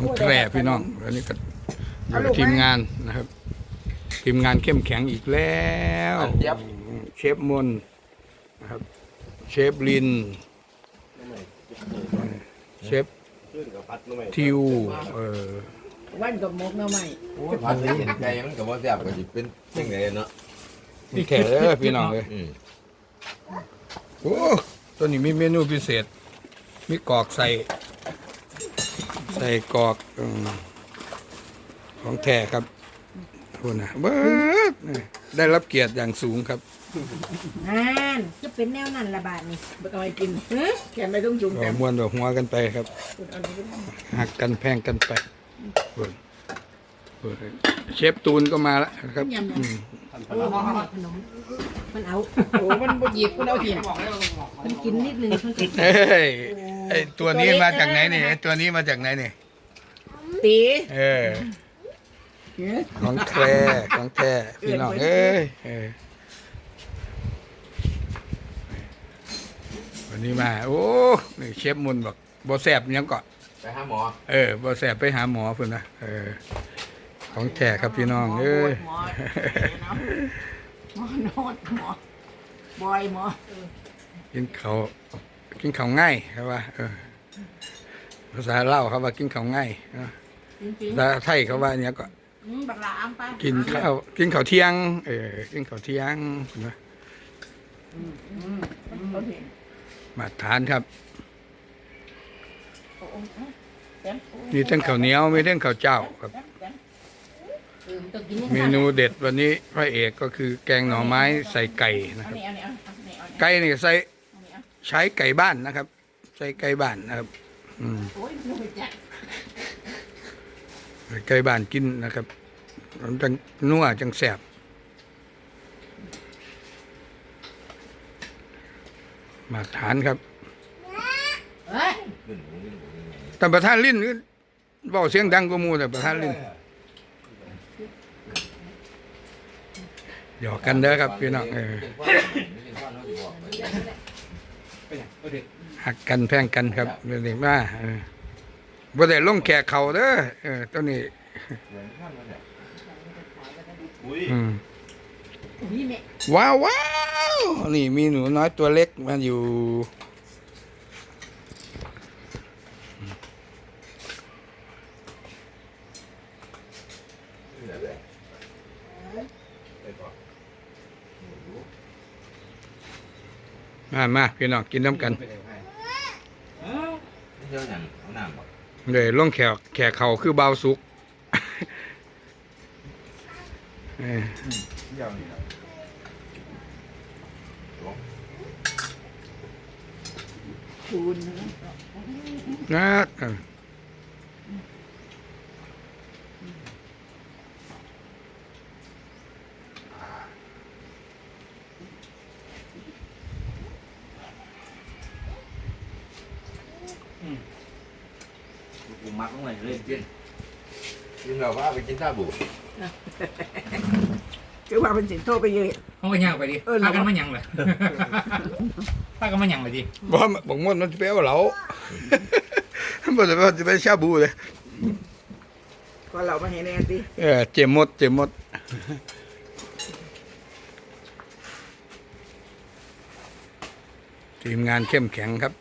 ของแทร่พี่น้องอันนี้ก็อยู่กับทีมงานนะครับ ทีมงานเข้มแข็งอีกแล้วเจี๊ยบเชฟมนนะครับเชฟลินเชฟทิวเออวันกับมกหน้าใหม่โอ้ยพันนี้เห็นไก่มันก็บ่แซ่บก็สิเป็นจังไดเนาะนี่แค่เด้อพี่น้องเลยอืมโอ้ตัวนี้มีเมนูพิเศษ มีกรอกใส่ ใส่กรอกอืมของแท้ครับคุณนะเบิดได้รับเกียรติอย่างสูงครับอ่านจะเป็นแนวนั้นละบาทนี่ไม่ต้องให้กินเฮ้ยแขนไม่ต้องจุ่มก็แขนม้วนดอกหัวกันไปครับคุณเอานี้ก็ได้หักกันแพงกันไปเบิ่งเบิ่งเชฟตูนก็มาแล้วครับอืมขนมมันเอาโอ้มันบ่หยิบคุณเอาหินมันกินนิดนึงเพิ่งกินเฮ้ย ไอตัวนี้มาจากไหนนี่ไอตัวนี้มาจากไหนนี่ตีเออ ของแท้ของแท้พี่น้องเอ้ยเออวันนี้มา โอ้นี่เชฟมุนบอกบ่แสบหยังก่อนไปหาหมอ เออบ่แสบไปหาหมอเพิ่นนะเออ ของแท้ครับพี่น้องเอ้ยหมอหมอโนดหมอบอยหมอกินเขาว กินเขาวง่ายครับว่าเออภาษาเล่าวครับว่ากินเขาวง่ายเออจริงภาษาไทยเขาว่าเนี่ยก็ๆอืมบักหลาอ้ำไปกินข้าวกินข้าวเที่ยง เออกินข้าวเที่ยงนะเอาหินมาทานครับ โอ้โหแขนมีทั้งข้าวเหนียวมีทั้งข้าวเจ้าครับแขนแขนเออมันต้องกินเมนูเด็ดวันนี้พระเอกก็คือแกงหน่อไม้ใส่ไก่นะคเอารับ นี่เอานี่เอาเอานี่เอานี่ไก่นี่ใส่เอานี่เอา ใช้ไก่บ้านนะครับใส่ไก่บ้านนะครับ อืมไก่บ้านกินนะครับมันจังนัวจังแสบมาทานครับแต่ประธานลิ้นนี่เบาเสียงดังกว่ามูแต่ประธานลิ้นหยอกกันเด้อครับพี่น้องเออ เป็นพ่อน้องสิบอกไปหักกันแพงกันครับเรื่องนี้มาเออบ่ได้ลงแขกเขาเด้อเออตัวนี้ เหมือนข้างมันเนี่ยอุ้ยอืมนี่แม่ ว้าวว้าวนี่มีหนูน้อยตัวเล็กมาอยู่ นี่แหละไปก่อน มามาพี่น้องกินน้ำกันเที่ยวหยังเอาน้ำบ่เลยลงแขกแขกเขาคือเบาสุกเออเที่ยวนี่ครับคูณนะ นะเออ กูมัก ลงไปเลยกินกินแบบว่าไปกินชาบูคือว่าเป็นสินโทษไปเยอะ เขาก็ย่างไปดิเออ พากันมาหยังเลย พากันมาหยังเลยดิบ่บอกมดมันจะไปเอาเหลาบ่ได้ว่าจะไปชาบูเลยก็เรามาเห็นแน่สิเออเจมมดเจมมดทีมงานเข้มแข็งครับ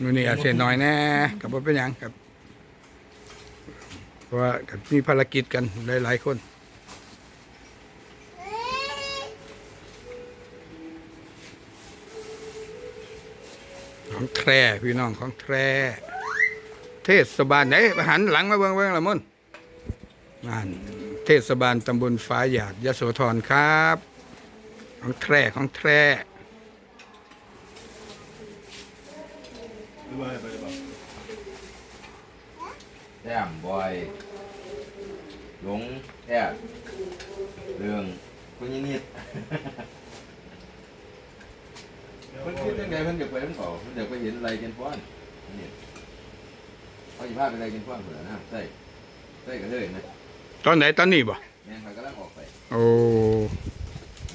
นู่นนี่อาเซียนน้อยแน่กับว่าเป็นยังครับ เพราะว่าก็มีภารกิจกันหลาย ๆ คนของแทรพี่น้องของแทรเทศบาลไหนหันหลังมาเบิ่งเบิ่งละมุนงานเทศบาลตำบลฟ้าหยาดยโสธรครับ ของแทรของแทร แต้มบอยหลงแทบเรื่องคุณยินิดเพิ่นคิดยังไงเพิ่นอยากไปน้ำเขาเพิ่นอยากไปเห็นอะไรกันฟ้อนนี่เขาจะพาไปอะไรกันฟ้อนเผื่อนะครับใส่ใส่กันเลยนะตอนไหนตอนนี้บ่แม่งเขากำลังออกไปโอ้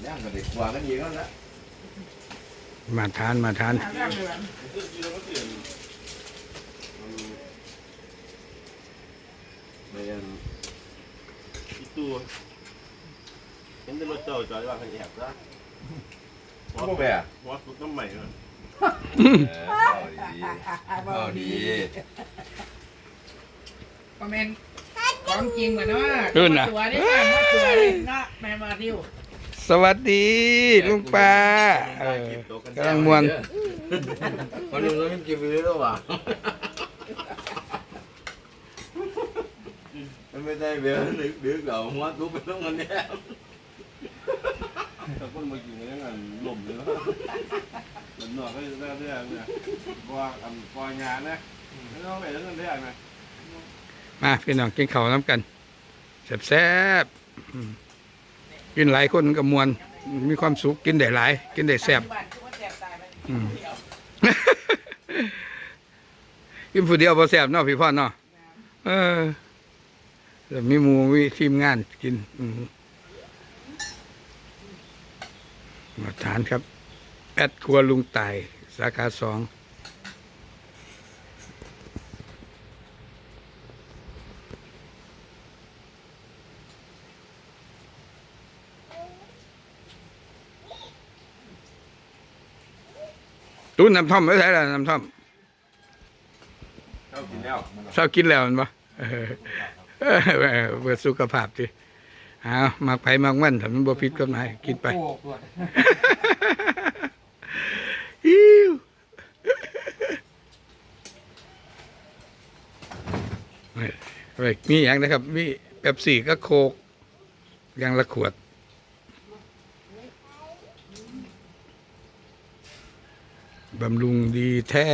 แม่งก็เด็กวางกันอีกแล้วละ มาทานมาทานไม่ยันตัวเห็นแต่รถเจ้าจอยว่าเขาแอบซะหัวแปะหัวสุดน้ำใหม่เลยเอาดีคอมเมนต์ของจริงเหมือนว่าตัวนี้ตัวนี้นะแม่มาดิว สวัสดีลุงป้าเออกำลังมวนคนหนึ่งเราไม่กินไปเลยหรอวะมันไม่ได้เบี้ยนึกดึกเราหัวทุบไปต้องมันเนี่ยแต่คนมากินกันยังไงหล่มเลยนะมันหนอกก็จะได้เรื่องเนี่ยเพราะว่าอันปล่อยงานนะไม่ต้องไปเรื่องเรื่องนะมาพี่น้องกินข้าวน้ำกันแซ่บๆอืม กินหลายคนก็มวนมีความสุขกินได้หลาย กินได้แซ่บอืมกินผู้เดียวพอแซ่บเนาะพี่พ่อเนาะเออแต่มีหมูมีทีมงานกินมมาทานครับ แอดครัวลุงไต่สาขาสอง ตู้น้ำท่อมไม่ใช่แล้วน้ำท่อมเข้ากินแล้วเศร้ากินแล้วมันปะเออเออเพื่อสุขภาพดิเอามักไผ่มักมันถ้ามันบ่ผิดกฎหมายกินไปโอ้โหอิ้วเฮ้ยเฮ้ยมีอย่างนะครับ มีเป๊ปซี่ก็โคกอย่างละขวด บำรุงดีแท้